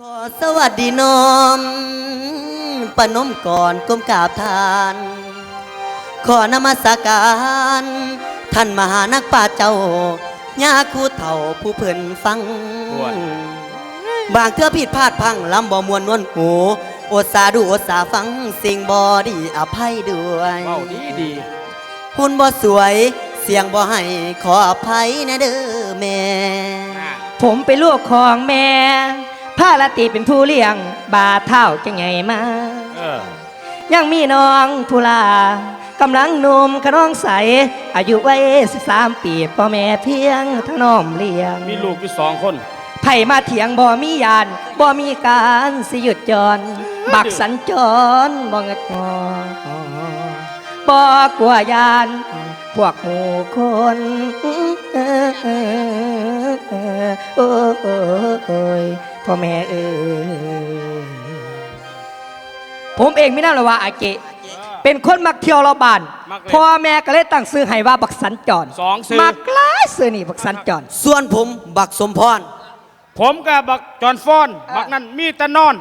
ขอสวัสดีน้อมปนมก่อนก้มกราบทาน ขอนมัสการ ท่านมหานักป่าชญ์เจ้าญาคูเถ่าผู้เพิ่นฟังโอ้ยบางเทื่อผิดพลาดพังลำบ่มวนนวลหูอดสาดูอดสาฟังสิ่งบ่ดีอภัยด้วย เว้าดีดีหุ่นบ่สวยเสียงบ่ให้ขออภัยนะเด้อแม่ อะผมเป็นลูกของแม่ พาลาตีเป็นผู้เลี้ยง บาเท่าจังไงมา เออยังมีน้องทุลากำลังหนุ่มขน้องใส อายุไว้สิบสามปีพ่อแม่เพียงถนอมเลี้ยง มีลูกอยู่สองคน ไผ่มาเถียงบ่มียานบ่มีการสิหยุดจร บักสัญจรบ่งัดงอบ่กลัวยาน พวกหมู่คนโอ้ย พ่อแม่เอ้ยผมเองไม่น่าละว่าอาเกะเป็นคนมักเที่ยวรอบบ้านมักเลยพ่อแม่ก็เลยตั้งซื้อให้ว่าบักสันจรสองซื้อ มักหลายซื้อนี่บักสันจร ส่วนผมบักสมพร ผมกับบักจอนฟอน บักนั้นมีแต่นอน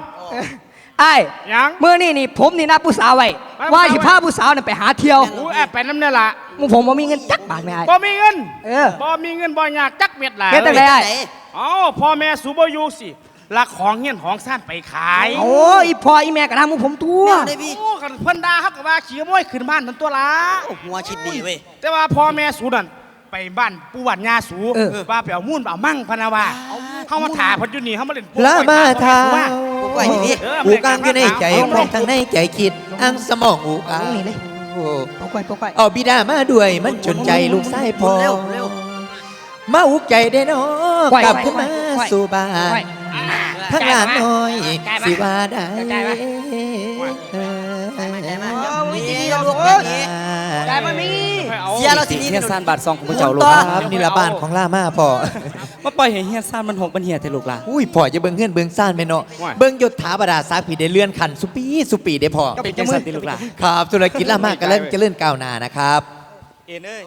ไอ้ายหยังเมื่อนี่นี่ผมนี่นัดผู้สาวไว้ไปว่าไปสิพาผู้สาวน่ะไปหาเที่ยวอู้แอบไปน้ำเนี่ยละมึงผมบ่มีเงินจักบาทไม่ไอ้ายบ่มีเงินเออบ่มีเงินบ่อยากจักเม็ดหลายเฮ็ดจังไดได้เอ้าพ่อแม่สูบอยู่สิ ลักของเงี้ยนของซ่านไปขายโอ้ยอีพ่ออีแม่ก็ทำมึงผมตัว แม่ได้พี่ โอ้กันเพิ่นด่าครับกับว่าขี่ขโมยขึ้นบ้านนั่นตัวละหัวชิดดีเว้ย แต่ว่าพ่อแม่สูนั่นไปบ้านปู่บ้านย่าสูว่าไปเอามุ่นไปเอามั่งพะนาว่าเฮามาถ่าเพิ่นอยู่นี่เฮามาเล่นละมาทาว่าผมไหวนี่พี่หูกลางอยู่ในใจพร้อมทั้งในใจคิดอังสมองหูกลางนี่เลยปอกไว้ปอกไว้เอาบิดามาด้วยมันจนใจลูกไส้พอเร็วเร็วมาอุกใจได้เนาะกลับขึ้นมาสู่บ้านไว้ ทั้งหลานน้อยสิว่าได้ได้ไหมได้มามีเสียเราสินี่เฮียซานบาทซองของพระเจ้าลูกต่อครับนี่ละบ้านของล่ามาพ่อมาปล่อยให้เฮียซานมันหกมันเหียแต่ลูกล่ะอุ้ยพ่อจะเบิ่งเฮือนเบิ่งซ่านแม่เนาะเบิ่งยศถาบรรดาศักดิ์ผีได้เลื่อนขันสุปีสุปีได้พ่อเป็นจังสันติลูกล่ะครับธุรกิจล่ามาก็เริ่มจะเลื่อนก้าวหน้านะครับเอ็นเอ้ย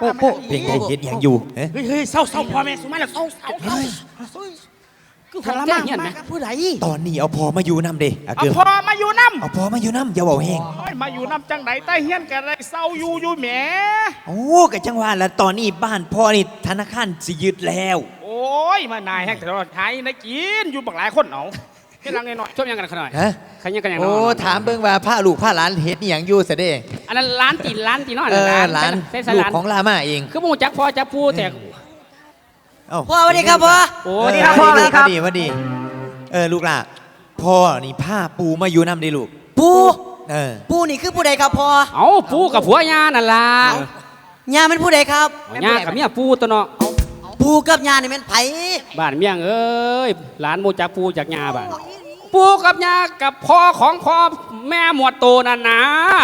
โอ้โหเพลงไทยเฮ็ดอย่างอยู่เอ๊ะเฮ้ยเฮ้ยเศร้าเศร้าพ่อแม่สูมาแล้วเศร้าเศร้าเศร้า คือพลังมากมากับผู้ใดตอนนี้เอาพอมาอยู่น้ำเด้อะเอาเกินพ่อมาอยู่น้ำเอาพอมาอยู่น้ำอย่าเบาแห้งโอ้ยมาอยู่น้ำจังไหนใต้เฮียนกันไรเศร้าอยู่อยู่แหมโอ้กะจังหวะแล้วตอนนี้บ้านพ่อนี่ธนาคารสิยึดแล้ว โอ้ยมานายแฮกแต่เราหายในกินอยู่บักหลายคนเอาให้ลังหน่อยชอบยังกันขนาดฮะ ใครยังกันอย่างโอ้น้อยถามเบิ่งว่าผ้าลูกผ้าหลานเฮ็ดนี่หยังอยู่ซะเด้อันนั้นร้านตีร้านตีน้อยเออหลานเส้นสลูกลานของลามาเอง คือหมูจักพ่อจักผู้แต่ เอ้าพ่อสวัสดีครับพ่อ โอ้เออดีดีครับคพ่อรับดีว่าดี เออลูกล่ะพ่อนี่ผ้าปูมาอยู่น้ำเด้ลูก ปูเออ ปูนี่คือผู้ใดครับพ่อเอาปูกับผัวยานั่นล่ะยาเป็นผู้ใดครับ ยากับเมียปูตัวเนาะปูกับยานี่เป็นไผบ้านเมียงเอ้ยหลานหมูจักปูจากยาบ้านปูกับยากับพ่อของพ่อแม่หมวดโตนั่นนะ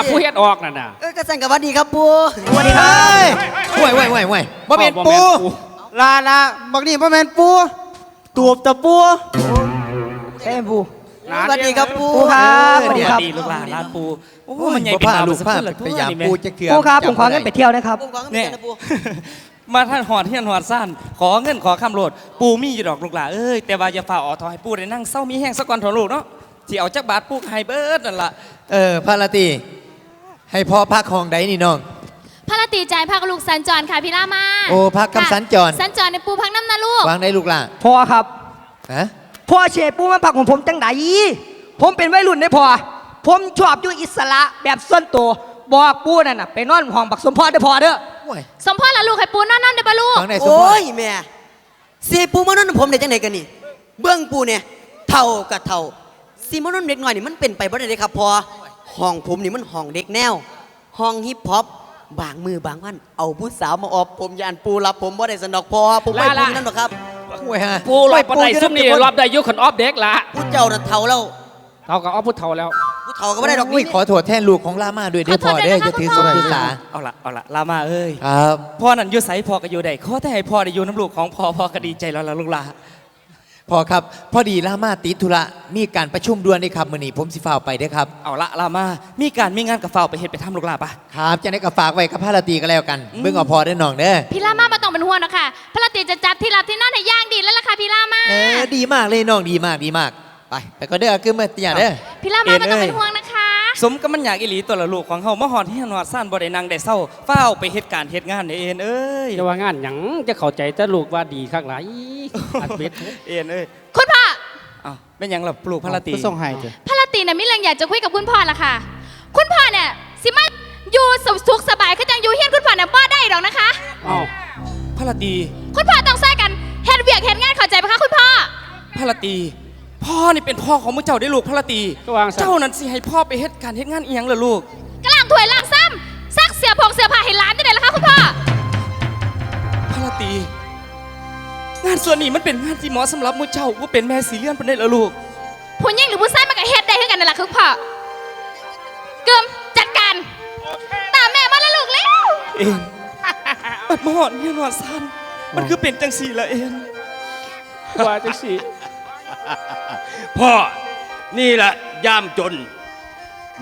ผู้เฮ็ดออกนั่นน่ะ เออกระสังกับวัดดีครับปูสวัสดีครับ ห่วยห่วยห่วยห่วยบ่เป็นปู ลาลาบักนี่พ่อแม่นปูตูบตะปูเอ้ยบูสวัสดีครับปูปูครับสวัสดีครับดีลูกหลานลานปูโอ้โอ้ยมันใหญ่บ่เป็นผ้าดาวลูกสักผ้าคนละพยายามปูจะเกลือปูครับผมขอเงินไปเที่ยวนะครับปูขอเงินเนี่ยเดือนนะปูมาท่านหอดเฮียนหอดซ่านขอเงินขอคำโหลด ปูมีอยู่ดอกลูกหลานเอ้ยแต่ว่าอย่าฝ่าออทอให้ปูได้นั่งเศร้ามีแห้งสักก่อนเถอะลูกเนาะที่เอาจักบาทปูให้เบิดนั่นล่ะเออพาราตรีให้พ่อพักห้องใดนี่น้อง พระละตีใจพักลูกสัญจรค่ะพี่ล่ามาโอ้พักกับสัญจร สัญจรในปูพักน้ำนะลูกวางได้ลูกล่ะพ่อครับฮะพ่อเชฟปูมาพักของผมจังไดผมเป็นวัยรุ่นได้พอผมชอบอยู่อิสระแบบส่วนตัวบอกปูนั่นน่ะไปนอนห้องบักสมพรได้พอเด้อห่วยสมพ่อละลูกให้ปูนอนนั่นเด้อปะลูกวางได้สมพโอ้รยแม่สีปูมานอนผมได้จังไหนกันนี่เบื้องปูเนี่ยเท่ากับเท่าสีมานอนเด็กน้อยนี่มันเป็นไปบ่ได้เลยครับพ่อห้องผมนี่มันห้องเด็กแนวห้องฮิปฮอป บางมือบางวัน เอาผู้สาวมาออบผมยานปูรับผมบ่ได้สนดอกพอผมไม่ลาปูละนั่นหรอกครับห่วยฮะปูรอบปันไดซุ่มนี่รอบได้ยุคขนออฟเด็กละผู้เจ้าน่ะเท่าแล้วเขากับออฟพุทธเฒ่าแล้วผู้เท่าก็ไม่ได้ดอกอุ้ยนี่ขอโทษแทนลูกของลามาด้วยเด้อขอโทพ่อษด้วยเด้อนะคะจะถือคุสณพ่อมถือสาเอาละเอาละลามาเอ้ยครับพ่อนั่นอยู่ใสพ่อก็อยู่ได้ขอแต่ให้พ่อได้อยู่น้ำลูกของพ่อพ่อก็ดีใจแล้วล่ะลูกหลาน พ่อครับ พอดีลามาติดธุระมีการประชุมด่วนนี่ครับมื้อนี้ผมสิฟ้าวไปเด้อครับ เอาละลามา มีการมีงานกับเฝ้าวไปเฮ็ดไปทำลูกหลานปะครับจะได้ก็ฝากไว้กับพาราตรีก็แล้วกัน เบิ่งเอาพอได้อน้องเด้อพี่ล่ามามาต้องเป็นห่วงนะคะพระลาตีจะจัดที่รับที่นอนในย่างดีแล้วล่ะค่ะพี่รามาเออดีมากเลยน้องดีมากดีมาก ไป ไปก็เด้อคือเมื่อตีอย่างเด้อ พี่รามาไม่ต้องเป็นห่วงนะคะ สมกับมันอยากอีหลีตัวละลูกของเฮามาหอดที่หอดซ่านบ่ได้นั่งได้เศร้าเฝ้าวไปเหตุการณ์เหตุงานเด้อเอ็นเอ้ยจะว่างานหยังจะเข้าใจแต่ลูกว่าดีคักหลายอัดเบ็ดเอ็นเอ้ยคุณพ่ออ้าวเป็นหยังล่ะปลูกพระลาตีก็ส่งให้เถอะพระลาตีน่ะมิเรื่องอยากจะคุยกับคุณพ่อละค่ะ คุณพ่อเนี่ยสิมาอยู่สุขสบายก็จังอยู่เฮียนคุณพ่อเนี่ยบ่ได้ดอกนะคะเอ้าพระลาตีคุณพ่อต้องใส่กันเฮ็ดเวียกเฮ็ดงานเข้าใจปะคะคุณพ่อพระลาตี พ่อนี่เป็นพ่อของมึงเจ้าได้อลูกพระลาตี ก็วางซะ เจ้านั้นสิให้พ่อไปเหตุการณ์เหตุงานเอียงล่ะลูกกล้างถวยล้างซ้ำซักเสียผงเสียผ้าให้หลานได้ไหนล่ะคะคุณพ่อ พระลาตี งานส่วนนี้มันเป็นงานที่เหมาะสำหรับมึงเจ้าว่าเป็นแม่สีเลื่อนเป็นได้ละลูก ผู้หญิงหรือผู้ชายมันก็เฮ็ดได้คือกันนั่นแหละคุณพ่อเกิมจัดการตามแม่มาแล้วลูกเร็วเอ็นบัดมาหอดเฮียนหอดซันมันคือเป็นจังสีละเอ็นว่าจังสิ พ่อนี่แหละย่ามจน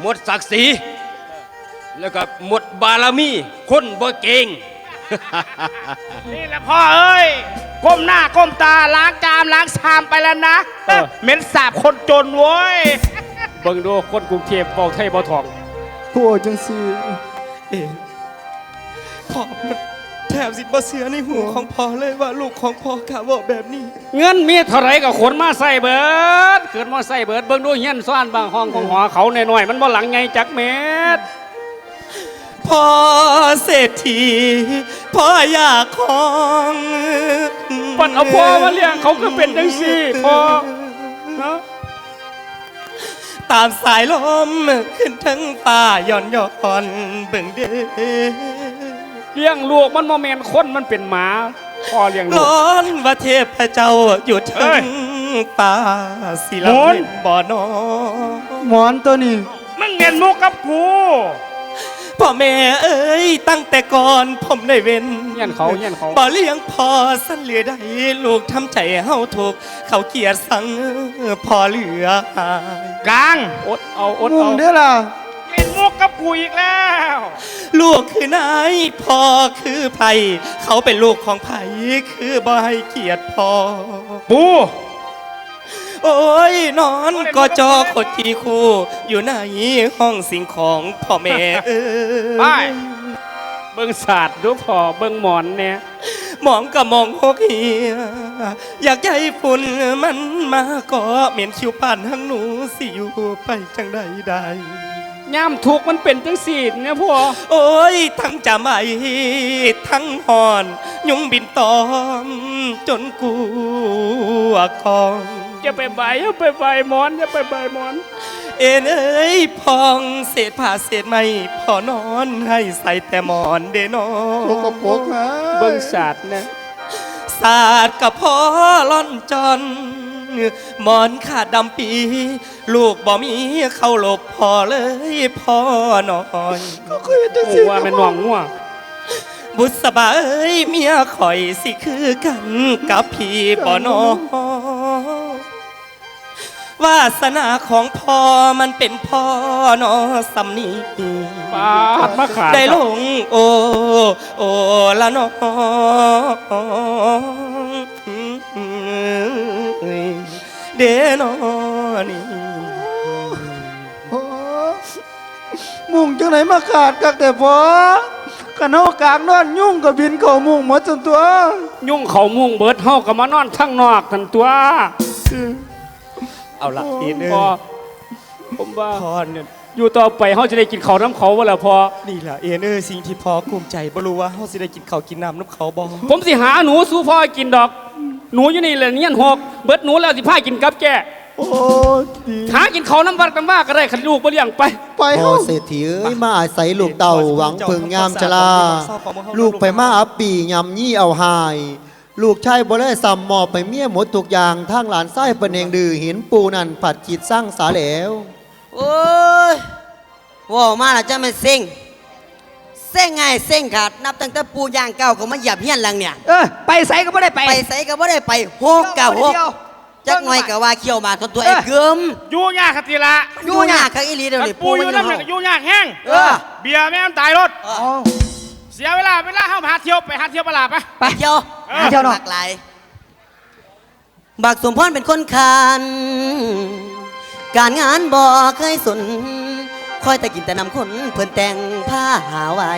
หมดศักดิ์ศรีแล้วก็หมดบารมีคนบ่เก่ง นี่แหละพ่อเอ้ยก้มหน้าก้มตาล้างจามล้างชามไปแล้วนะเอ้อเหม็นสาบคนจนเว้ย เบิ่งดูคนกรุงเทพเว้าไทยบ่ถ่องเอ็นพ่อมันแท บสิบ่เสือในหูของพ่อเลยว่าลูกของพ่อกะบอกแบบนี้ เงินมีเท่าไหรก็ขนมาใส่เบิดเกิดมาใส่เบิดเบิ่งดูเฮียนซ่านบางห้องของหอเขาหน่อยๆมันบ่หลังไงจักเม็ดพ่อเศรษฐีพ่ออยากของปันเอาพ่อมาเลี้ยงเขาก็เป็นจังซี่พ่อฮะตามสายลมขึ้นทั้งป่าย่อนย่อนเบิ่งเด้อ เลี้ยงลูกมันบ่แม่นคนมันเป็นหมาพ่อเลี้ยงลูก ร้อนว่าเทพเจ้าอยู่เอ้ทั้ยงป่าสิลหมุนเล่นบ่อนอหมอนตัวนี้มึงเห็นมุกกับกูพ่อแม่เอ้ยตั้งแต่ก่อนผมได้เว้นเฮียนเขาเฮียนเขา บ่เลี้ยงพอสั้นเหลือได้ลูกทำใจเฮาถูก เขาเกลียดสังพอเหลือหายกลางอดเอาอดเอาเด้อล่ะเล่นมุ กกับกูอีกแล้ว ลูกคือนายพ่อคือไผเขาเป็นลูกของไผคือบ่ให้เกียรติพ่อ ปูโอ้ยนอนก็จอขดทีคู่ อยู่ในห้องสิ่งของพ่อแม่เอ้ไปยเบิ่งศาสตร์ดูพ่อเบิ่งหมอนเนี่ยมองก็มองหกเหียอยากให้ฝุ่นมันมาก็เหม็นคิวผ่านทั้งหนูสิอยู่ไปจังใดใด ย่ามทุกข์มันเป็นจังสี่เนี่ยพ่อโอ้ย ทั้งจะไม่ทั้งหอน ยุงบินตอม จนกูอะกองอย่าไปใบอย่าไปใบหมอนอย่าไปใบหมอน เอ็นเอ้ยพองเศษผ้าเศษไม้พอนอนให้ใส่แต่หมอนเดนอเบิ่งศาสตร์นะศาสตร์กับพ่อล่อนจอน หมอนขาดดำปี ลูกบ่มีเข้าหลบพอเลยพ่อนอนกูว่าแม่นน้องงัวบุษบาเอ้ยเมียข่อยสิคือกันกับพี่บ่นอวาสนาของพ่อมันเป็นพ่อนอสำนีปาดมาขาดได้ลงโอโอละนอ เดนอนี่มุ่งจังไหนมาขาดกักแต่พอกันเฮากลางนอนยุ่งกับบินเข้ามุ่งหมดจนตัว ยุ่งเขามุ่งเบิดเฮาก็มานอนข้างนอกทันตัวเอาละพี่เนพออผมว่าพ่อเนี่ยอยู่ต่อไปเฮาจะได้กินข้าวน้ำเขาบ่ล่ะพอนี่แหละเอ็นเออสิ่งที่พ่อภูมิใจบ่รู้ว่าเฮาสิได้กินข้าวกินน้ำน้ำเขาบ่ผมสิหาหนูสู่พ่อกินดอก หนูอยู่นี่แหละเนียนหกเบิดหนูแล้วสิพากินกับแกโอ้ดีหากินข้าวน้ำวัดกันว่าก็ได้คันลูกบ่เลี้ยงไปไปพ่เฮาอเศรษฐีเอ้ยมาอาศัยลูกเต่าหวังพึงงามชลา ลูกไปมาอับปียำยี่เอาหาย ลูกชายบ่ได้ซ้ำมอบไปเมียหมดทุกอย่างทางหลานไส้เป็นเองดื้อเห็นปูนั่นผัดจิตสร้างสาแหลวโอ้ยว้าวมาแล้วจะมันเซ็ง เซ็งไงเซ็งขาดนับตั้งแต่ปูย่างเก่าก็มาเหยียบเฮียนหลังเนี่ย เออไปใส่ก็ไม่ได้ไป ไปใส่ก็บ่ได้ไปหกกับหกจักหน่อยก็ว่าเขี้ยวหมากกับตัวไอ้เกิมอยู่ยากครับทีละอยู่ยากคักอีหลีเดี๋ยวกันนี้ปูปูอมันยู่อยู่น้ำเฮาเนี่ยอยู่ยากแห้งเออ เบียร์แม่มตายรถเสียเวลาเวลาเข้าหาเที่ยวไปหาเที่ยวปลาไปไปเที่ยวเออ เที่ยวเนาะหลากหลายบักสมพรเป็นคนคานการงานบ่เคยสน คอยแต่กินแต่นำคนเพิ่นแต่งผ้าหาไว้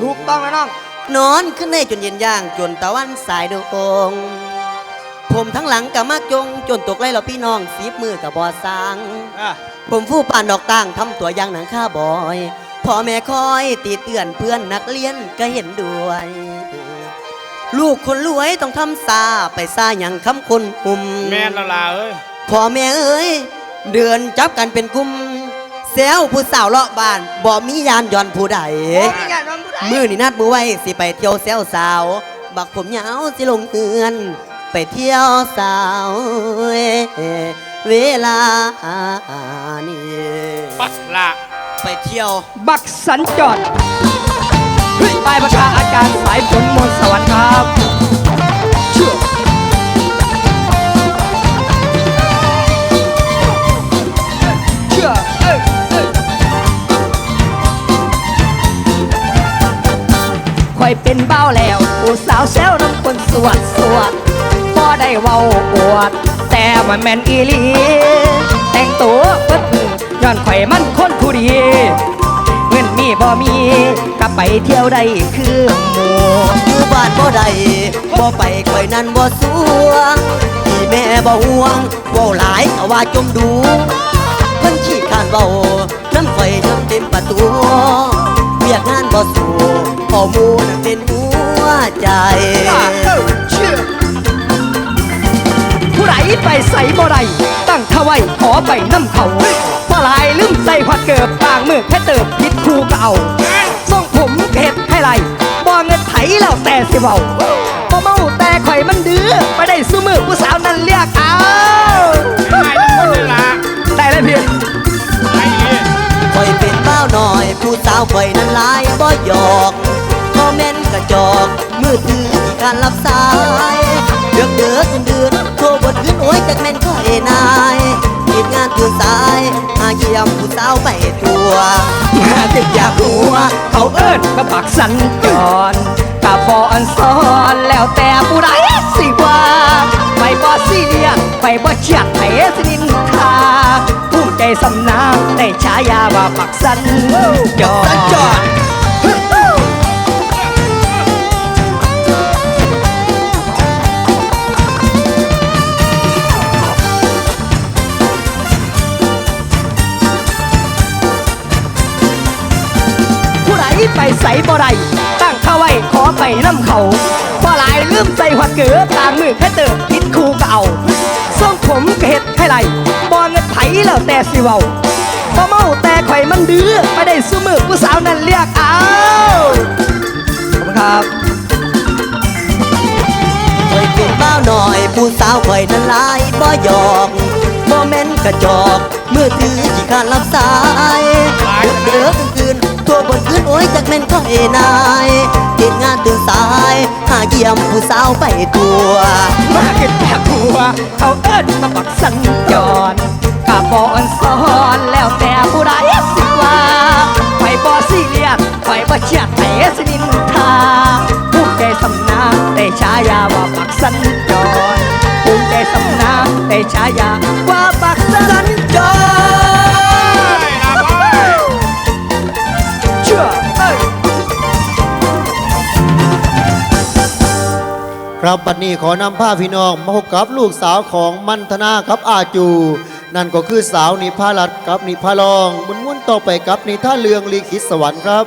ถูกต้องแล้วน้อง นอนขึ้นในจนเย็นย่างจนตะวันสายดูองผมทั้งหลังกับมักจง จนตกไล่เราพี่น้องสีบมือกับบ่อสร้างอะผมฟู่ปานดอกต่างทำตัวอย่างหนังข้าบอยพ่อแม่คอยตีเตือนเพื่อนนักเรียนก็เห็นด้วย ลูกคนรวยต้องทำซาไปซาอย่างคำคนหุ่มแม่นและล่ะเอ้ยพ่อแม่เอ้ย เดือนจับกันเป็นกลุ่ม แซวผู้สาวเลาะบ้านบ่มียานย่อนผู้ใดมือนี่นัดมือไว้สิไปเที่ยวแซวสาว บักผมยาวสิลงเอือน ไปเที่ยวสาวเวลานี้ปัสละไปเที่ยว บักสันจอดป้ายประกาศอาจารย์สายฝนมนต์สวัสดิ์ครับ วดสวดพอได้เว้าอวด แต่มันแม่นอีหลี แต่งตัวเบิดย้อนข่อยมันคนผู้ดี เงินมีบ่มีก็ไปเที่ยวได้คือหมู่อยู่บ้านบ่ได้บ่ไปข่อยนั้นบ่สวงที่แม่บ่ห่วงเว้าหลายก็ว่าจมดูเพิ่นขี้ข้านเว้าน้ำข่อยจนเต็มประตูเวียกงานบ่สู้เอมู่นั้นเป็นหัว ใจผู้ใดไปใส่บ่ได้ตั้งทไว้ขอไปน้ำเขาพอลายลืมใส่หัดเกิบบางมือแค่เติบผิดครูเก่าส่งผมเผ็ดให้ไรบ่เงินไถแล้วแต่สิเว้าบ่เมาแต่ข่อยมันดื้อไปได้สู้มือผู้สาวนั้นเรียกเอาง่ายทุกคนเลยล่ะได้เลยพี่ไอ้นี่ข่อยเป็นบ้าวหน่อยผู้สาวข่อยนั้นหลายบ่หยอก อกมือถือที่การรับสายเดือกเดือกเดือนโทรบดขึ้นโอ้ยจากแม่นข่อนายติดงานตื่นสายหาเยี่ยมผู้สาวไปตัวมาติดอยากหัว เขาเอิ้นมาปักสันจรกะบออันซ้อนแล้วแต่ผู้ใดสิว่า ไปบ่ซีเรียไปบ่เฉียดไผสินินทาภูมิใจสำนาได้ฉายาว่าปักสันจร ไปใส่บ่ได้ตั้งเข้าไว้ขอไปน้ำเขาบ่หลายลืมใส่หัวเกือต่างมือแค่เติบผิดครูเก่าส่งผมก็เฮ็ดให้ไรบ่เงินไผแล้วแต่สิเว้าบ่เมาแต่ข่อยมันดื้อไม่ได้สู้มือผู้สาวนั้นเรียกเอาขอบคุณครับข่อยเป็นบ้าวหน่อยผู้สาวข่อยนั้นหลายบ่หยอกบ่แม่นกระจอกมือถือที่การรับสายเดือกเดือกคืน ๆตัวบนคืนโอ้ยจากแม่นข่อยนายติดงานตื่นสาย หาเยี่ยมผู้สาวไปตัวมาเก็บแบบหัวเขาเอิ้นมาปักสัญจรกะบอนซ้อนแล้วแต่ผู้ใดสิว่าไปบ่ซีเรียสไปบ่เฉียดไผสินินทาภูมิใจสำนาได้ฉายาว่าปักสัญจรภูมิใจสำนาได้ฉายา ครับบัดนี้ขอนำผ้าพี่น้องมาพบกับลูกสาวของมันธนาครับอาจู นั่นก็คือสาวนิพารัตน์กับนิพาลองมุนมุนๆต่อไปกับนิท่าเลืองลีคิดสวรรค์ครับ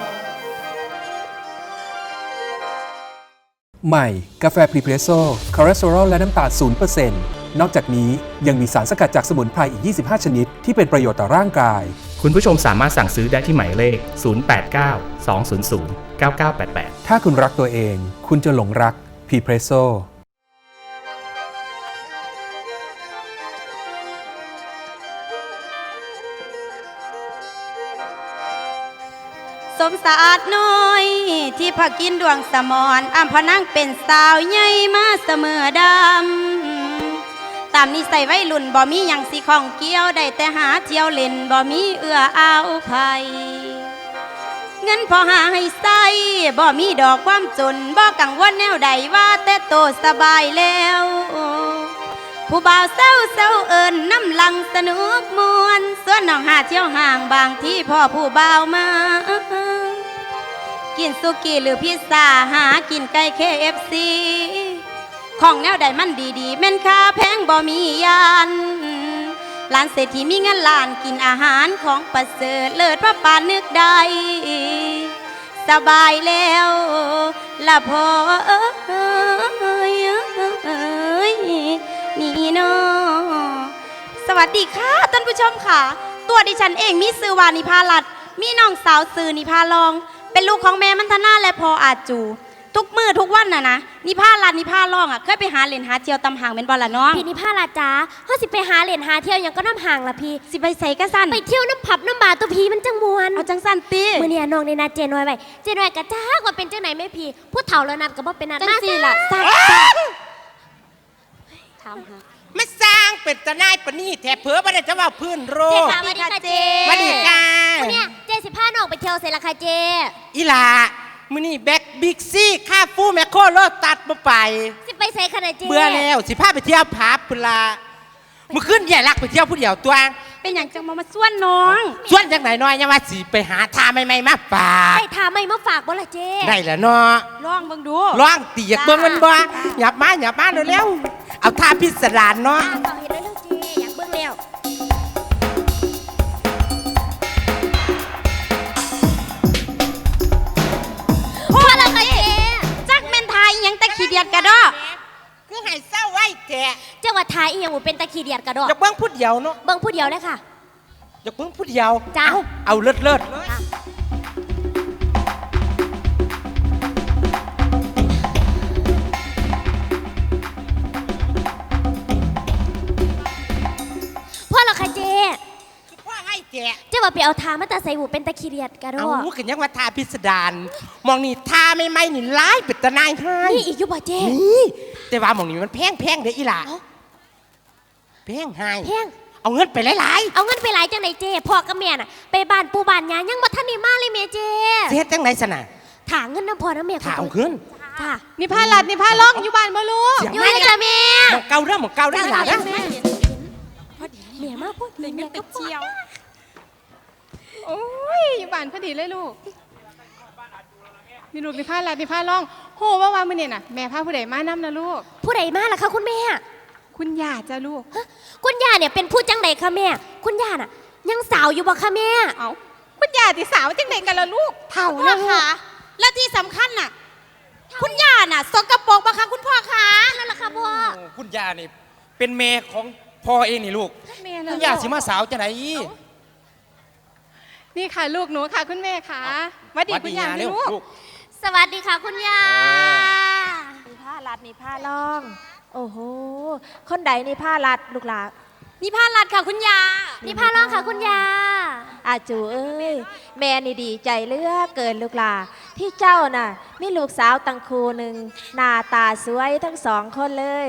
ใหม่ กาแฟพรีเพรสโซ่คอเลสเตอรอลและน้ำตาล0%นอกจากนี้ยังมีสารสกัดจากสมุนไพรอีก 25 ชนิด ที่เป็นประโยชน์ต่อร่างกาย คุณผู้ชมสามารถสั่งซื้อได้ที่หมายเลข 089 200 9988 ถ้าคุณรักตัวเอง คุณจะหลงรัก พีเพรสโซสมสะอาดน้อย ที่พักกินดวงสมอนอำพนังเป็นสาวใหญ่มาเสมอดำ ตามนิสัยวัยรุ่นบ่มีหยังสิของเกี้ยว ได้แต่หาเที่ยวเล่นบ่มีเอื้ออาวภัย เงินพอหาให้ใส่บ่มีดอกความจนบ่กังวลแนวใดว่าแต่โตสบายแล้ว ผู้บ่าวเศร้าเศร้าเอิญน้ำลังสนุกมวนส่วนน้องหาเที่ยวห่างบางที่พ่อผู้บ่าวมา กินสุกี้หรือพิซซ่าหากินไก่เคเอฟซีของแนวใดมันดีๆแม่นค่าแพงบ่มียาน ร้านเศรษฐีมีเงินล้านกินอาหารของประเสริฐเลิศพระปานนึกได้ สบายแล้วละพอเอ้ยนี่เนาะสวัสดีค่ะท่านผู้ชมค่ะ ตัวดิฉันเองมีซื้อวานิพาลัด มีน้องสาวซื้อนิพาลอง เป็นลูกของแม่มันทนาและพออาจู ทุกมือทุกวันน่ะนะนิพาลัดนิพาลองอะเคยไปหาเหรียญหาเจียวตำหางเป็นบอลละน้องพี่นิพาลาจ้าเฮาสิไปหาเหรียญหาเที่ยวหยังก็น้ำห่างละพี่สิไปใส่กระสันไปเที่ยวน้ำผับน้ำบาร์ตัวพี่มันจังมวนเอาจังสันตีมื่อนี้น้องในนาเจนไว้ไว้เจนไว้กะจ้ากว่าเป็นจังไหนแม่พี่ผู้เฒ่าแล้วนัดก็บ่เป็นนัดจังมาสิล่ะจ้าถามหาไม่สร้างเป็นตะนายปะนี่แถบเผือบ่ได้จะว่าพื้นโรเจคค่ะสวัสดีค่ะเจมาดีจ้าวันเนี้ยเจสิพาน้องไปเที่ยวเสร็จละค่ะเจอีหลา มื้อนี้แบ็กบิ๊กซี่ค่าฟูแมคโครโลตัดบ่ไป สิไปใส่ขนาดเจเบื่อแล้วสิพาไปเที่ยวผับพุ่นละมื้อคืนแย่รักไปเที่ยวผู้เดียวตัวเป็นอย่างจังมามาส่วนน้องส่วนจังไหนน้อยยังว่าสิไปหาทาใหม่ๆมาฝากไปถามไม่มาฝากบ่ละเจได้แล้วเนาะลองเบิ่งดูลองตีอยากเบิ่งมันบ่หยับมาหยับมาเร็วๆเอาท่าพิสดารเนาะอ่าต่อเห็นแล้วเรื่องเจ เดียดกระดอคือให้เศร้าไว้แกเจ้าว่าทายอีหยังบ่เป็นตะขี้เดียดกระดอกอยากเบิ่งผู้เดียวเนาะเบิ่งผู้เดียวเลยค่ะ อยากเบิ่งผู้เดียวจ้าเอาเอาเลิศเลิศๆเล ไปเอาทามาแต่ใส่หูเป็นตะขี้เดียดกระดเอาอกกันยังว่าทาพิสดารมองนี่ทาไม่ไม่นี่ร้ายเป็นตะนายให้นี่อีกอยู่บ่เจนี่แต่ว่าหมองนี่มันแพงแพงเด้ออีหล่าเอ้าแพงให้แพงเอาเงินไปหลายเอาเงินไปหลายจังไหนเจพ่อกับแม่น่ะไปบ้านปู่บ้านยายยังบ่ทันได้มาเลยแม่เจๆเสียจังไหนสนะถางเงินน้ำพ่อน้ำแม่ถ้าเอาเงินจ้านิพาลัดนิพาลองอยู่บ้านบ่ลูกเสียงอยู่ไม่นี่จ้ะแม่หมองเก่าเรื่องหมองเก่าได้ออีหล่าจ้าเด้อแม่แม่มาพูดเลยแม่ก็เจียว โอ้ยอยู่บ้านพอดีเลยลูกนี่ลูกนิพาลัดนิพาลองโหว่าว่ามื้อนี้น่ะแม่พาผู้ใดมานํนะลูก ผู้ใดมาล่ะคะคุณแม่ คุณย่าจ้ะลูกฮะคุณย่าเนี่ยเป็นผู้จังใดคะแม่ คุณย่าน่ะ ยังสาวอยู่บ่คะแม่ เอาคุณย่าที่สาวจังไดกันล่ะลูกเฒ่าพ่แล้อวลูค่ะกและที่สำคัญน่ะ คุณย่าน่ะสกปรกปะคะคุณพ่อคะนั่นแหละค่ะพ่อคุณย่านี่เป็นแม่ของพ่อเองนี่ลูกแม่คุล่ะณย่าลูกสิมาสาวจะไห นนี่ค่ะลูกหนูค่ะคุณแม่ค่ะหวัดดีคุณย่าเร็สิวลูกลูก สวัสดีค่ะคุณย่านี่ผ้ารัดนี่ผ้าล่อง โอ้โห คนใดนี่ผ้ารัดลูกหลานนิพาลัดค่ะคุณย่านี่พาร้องค่ะคุณย่าอาจูเอ้ย แม่นี่ดีใจเหลือเกินลูกหลาที่เจ้าน่ะมีลูกสาวตังคูหนึ่งหน้าตาสวยทั้งสองคนเลย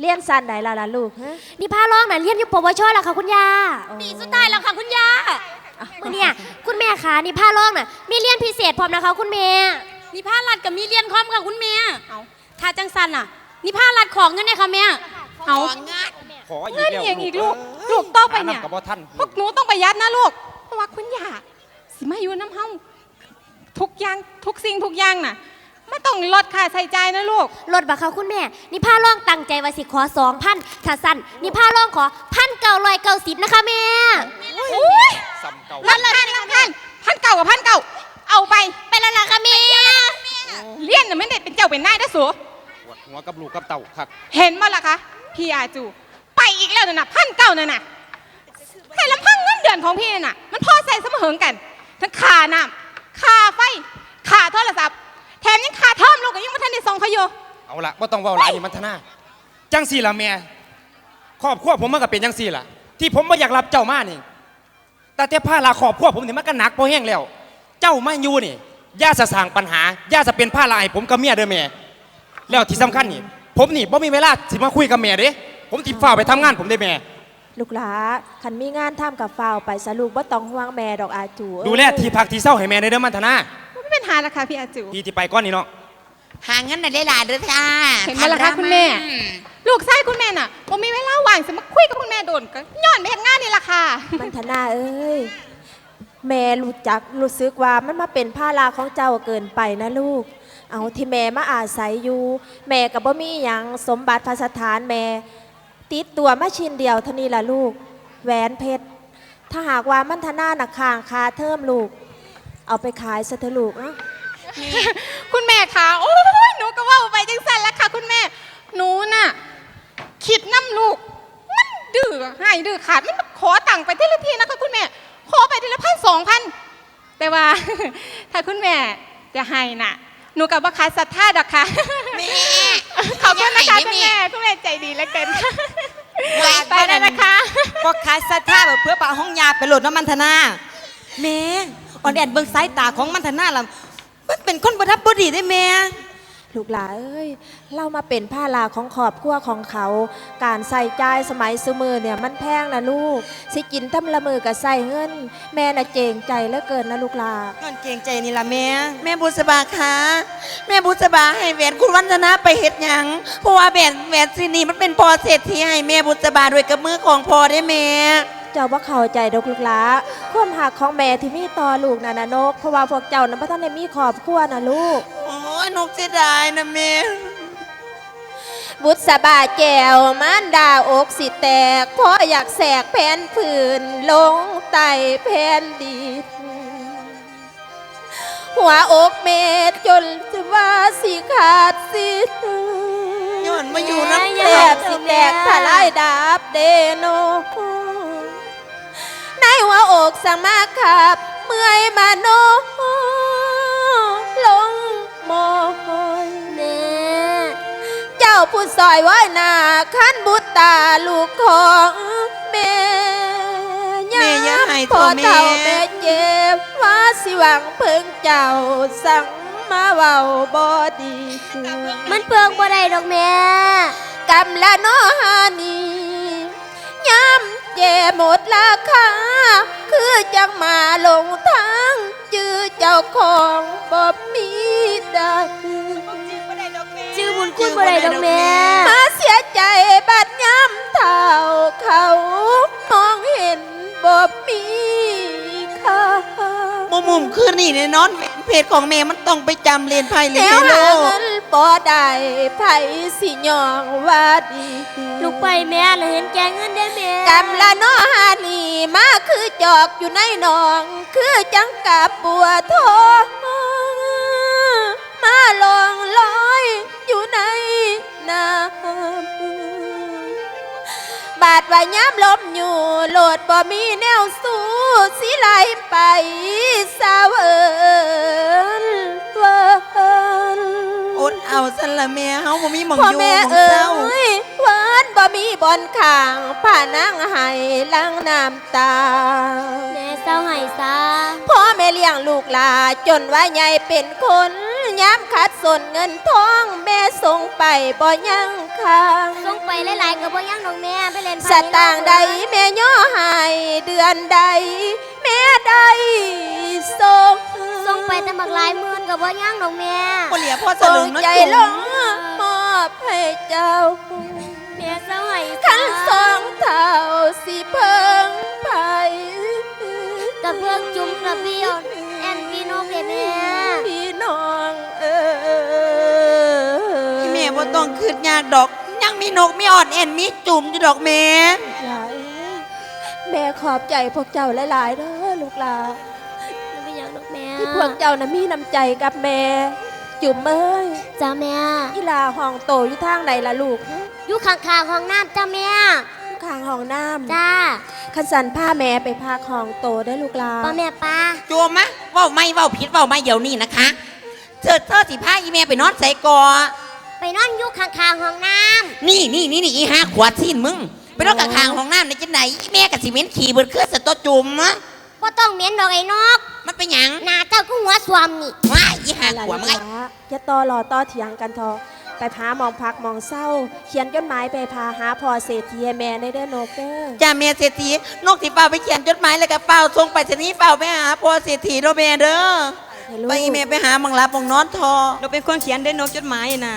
เลี้ยนสันไหนล่ะล่ะลูกฮะนี่พาร้องน่ะเรียนอยู่ปวชแล้วค่ะคุณย่าปีสุดท้ายแล้วค่ะคุณย่า มื่อเนี่ยคุณแม่คะนี่พาร้องน่ะมีเรียนพิเศษพร้อมนะคะ คุณแม่นิพาลัดกับมีเรียนคอมค่ะคุณแม่เอาถ้าจังสันน่ะ นิพาลัดของเงินเนี่ยค่ะแม่ เอา ขออีกเงินแล้วอย่างอีกลูกลูกโตไปเนี่ย หาำกับบ่ท่านพวกหนูต้องประหยัดนะลูก เพราะว่าคุณย่าสิมาอยู่น้ำเฮาทุกอย่างทุกสิ่งทุกอย่างน่ะ ไม่ต้องลดค่าใช้จ่ายนะลูก ลดบ่คะคุณแม่ นี่พาร้องตั้งใจว่าสิขอสองพันถ้าสั้นนี่พาร้องขอพันเก้าร้อยเก้าสิบนะคะแม่อุ้ยซ้ำเก่าพันพันพันพันเก่ากับพันเก่าเอาไปไปแล้วล่ะค่ะแม่เลี้ยนน่ะไม่ได้เป็นเจ้าเป็นนายนะสูปวดหัวกับลูกกับเต่าคักเห็นมาล่ะคะพี่อาจูไปอีกแล้วน่ะนะพันเก่าน่ะนะแต่ลำพังเงินเดือนของพี่น่ะ มันพอใส่เสมอกัน ทั้งค่าน้ำค่าไฟค่าโทรศัพท์ แถมยังค่าเทอมลูกก็ยังไม่ทันได้ส่งเขาอยู่เอาละบ่ต้องเว้าหลายนี่มันทนาจังสี่ล่ะแม่ครอบครัวผมมันก็เป็นจังสี่ล่ะที่ผมบ่อยากรับเจ้ามานี่แต่แต่ภาระครอบครัวผมนี่มันก็หนักพอแห้งแล้ว เจ้ามาอยู่นี่ย่าจะสร้างปัญหาย่าจะเป็นภาระให้ผมกับเมียเด้อแม่แล้วที่สำคัญนี่ ผมนี่บ่มีเวลาสิมาคุยกับแม่เด้ผมสิฝ่ากไปทำงานผมได้แม่ ลูกหลาคันมีงานทำกับฝ้าวไปสลูกบ่ต้องห่วงแม่ดอกอาจูเอ้ย ดูแลที่พักที่เศร้าให้แม่ในเด้อมันธนา ไม่เป็นหาราคาพี่อาจู พี่ที่ไปก้อนนี่เนาะหาเงินได้หลายๆเด้อจ้าเห็นไหมล่ะคะคุณแม่ ลูกไส้คุณแม่น่ะผมมีเวลาว่างจะมาคุยกับคุณแม่โดนก็ย้อนไปเฮ็ดงานนี่ล่ะค่ะ มันธนาเอ้ย แม่รู้จักรู้สึกว่ามันมาเป็นภาระของเจ้าเกินไปนะลูก เอาที่แม่มาอาศัยอยู่ แม่กับบ่มีหยังสมบัติพระสถานแม่ ติดตัวมาชิ้นเดียวเท่านี้ล่ะลูก แหวนเพชร ถ้าหากว่ามันธนาหนักคางคาเทิมลูก เอาไปขายซะเถอะลูกเนาะคุณแม่คะโอ้ยหนูก็ว่าไปจังสันแล้วค่ะ คุณแม่ หนูน่ะคิดน้ำลูก มันดื้อหายดื้อขาด มันมาขอตังค์ไปทีละทีนะคะคุณแม่ ขอไปทีละพันสองพัน แต่ว่า ถ้าคุณแม่จะให้น่ะ หนูกับว่าขายศรัทธาดอกค่ะ แม่ ขอบคุณนะคะคุณแม่คุณแม่ใจดีเหลือเกินค่ะไปแล้วนะคะก็ขายสัทธาแบบเพื่อปะห้องยาไปโหลดน้ำมันธนาแม่ อ่อนแอดเบิ่งสายตาของมันธนาล่ะมันเป็นคนประทับบดีได้แม่ ลูกหลาเอ้ยเรามาเป็นผ้าลาของขอบครัวของเขา การใส่ใจายสมัยสมือเนี่ยมันแพงนะลูก สิกินทำละมือกับใส่เงิน แม่น่ะเจงใจเหลือเกินนะลูกหลาก่อนเกรงใจนี่ล่ะแม่ แม่บุษบาคะแม่บุษบาให้แหวนคุณวันธนาไปเฮ็ดหยังเพราะว่าแหวนแหวนสินี่มันเป็นพอเศรษฐีให้แม่บุษบาด้วยกับมือของพอได้แม่ เจ้าว่าเข้าใจดอกลูกหลา ความหักของแม่ที่มีต่อลูกน่ะนะนก เพราะว่าพวกเจ้านั้นพระท่านได้มีครอบครัวนะลูก โอ้ยนกเสียดายนะแม่บุษบาแก้วมันดาอกสิแตกเพราะอยากแสกแผ่นผืนลงไต่แผ่นดินหัวอกเมดจนจะว่าสิขาดสิย้อนมาอยู่น้ำแทบสิแตกทลายดาบเดโน ในหัวอกสังมาขับ เมื่อยมาโนลงมอยแม่เจ้าผู้ซอยไว้หน้าขันบุตรตาลูกของแม่แม่อย่าให้พตัอวแม่เท่าแม่เจ็บว่าสิหวังเพิ่งเจ้าสั่งมาเว้าบ่ดีมันเปลืองบ่ได้ดอกแม่กำละเนอหานีย้ำ เจหมดราคาคือจังมาลงทางจื้อเจ้าของบ่มีได้ชื่อบุญคุณบ่ได้ดอกแม่มาเสียใจบัดย้ำเท่าเขามองเห็นบ่มีค่าโมมุมคืนนี่แน่นอนแหวนเพจของแม่มันต้องไปจำเรียนไพ่เรีแนยนโลหาเงิน บ่ได้ไผสิยองว่าดีลูกไปแม่ละเห็นแกเงินได้แม่กำละเนอหานีมาคือจอกอยู่ในหนอง คือจังกับปัวทองมาลองลอยอยู่ในน้ำบาดว่าย้ำลมอยู่โหลดบ่มีแนวสู้สิไหลไปสาวเอินเวินอด เอาสันละแม่เฮาบ่มีหมองพ่ออยู่หแม่มองเอ๋เศร้ายหวานบ่มีบอนข้างผ่านั่งให้ลังน้ำตา แม่เศร้าไห้ซาพ่อแม่เลี้ยงลูกหลาจนว่าใหญ่เป็นคนย้ำขัดสนเงินทอง แม่ส่งไปบ่ยังค้าง ส่งไปหลายๆก็บ่ยังดอกแม่ไปเล่นไพ่สตางค์ใดแม่ย่อให้เดือนใด แม่ใดส่ง ส่งไปแต่บักหลายหมื่นก็บ่ยังดอกแม่บ่เหลียพ่อสส่ลึงงเนาะใจจุ๋ลมงมอบให้เจ้าแม่เศร้าไห้ขันสองเท่าสิเพิ่งไปกับเพื่อนจุ่มกับพี่อ่อนแอนพี่นกเด้แม่พี่น้องเออแม่บ่ต้องคืดยากดอก ยังมีนกมีออดแอนมีจุ่มอยู่ดอกแม่หลายแม่ขอบใจพวกเจ้าหลายๆเด้อลูกหลาน พวกเจ้านะมีน้ำใจกับแม่ จุ๋มเอ้ยจ้าแม่อีลาห้องโตอยู่ทางใดล่ะลูกอยู่ข้างๆห้องน้ำจ้าแม่ข้างห้องน้ำจ้าขันสันผ้าแม่ไปพาห้องโตได้อลูกหลาป้าแม่ป้าโจมมะเว้าไม่เว้าผิดเว้าไม่เดี๋ยวนี้นะคะเธอเธอสิพาอีแม่ไปนอนใส่กอไปนอนอยู่ข้างๆห้องน้นี่นี่นี่นี่อีห้าขวดซีนมึงไปนอนกับข้างห้องน้ำในจังไหนอีแม่กับสิเหม็นขี่เบิดเครือสตอจุ่มมะำ บ่ต้องเหม็นดอกไอ้นกมันเป็นหยังหน้าเจ้าก็หัวสวมนี่ว้ายอีห้าหลาขวดลูมึกงหไงลาอย่าต่อรอต่อเถียงกันทอะไปพามองพักมองเศร้า เขียนจดหมายไปพาหาพอเศรษฐีให้แม่ในเด้อนกเด้อจ้าเมียเศรษฐีนกสีเฝ้าไปเขียนจดหมายแล้วก็เฝ้าส่งไปเสนีย์เฝ้าไปหาพ่อเศรษฐีโรเบเด้อไปอีเมลไปหามังลับมังนอนทอเราเป็นคนเขียนได้นกจดหมายน่ะ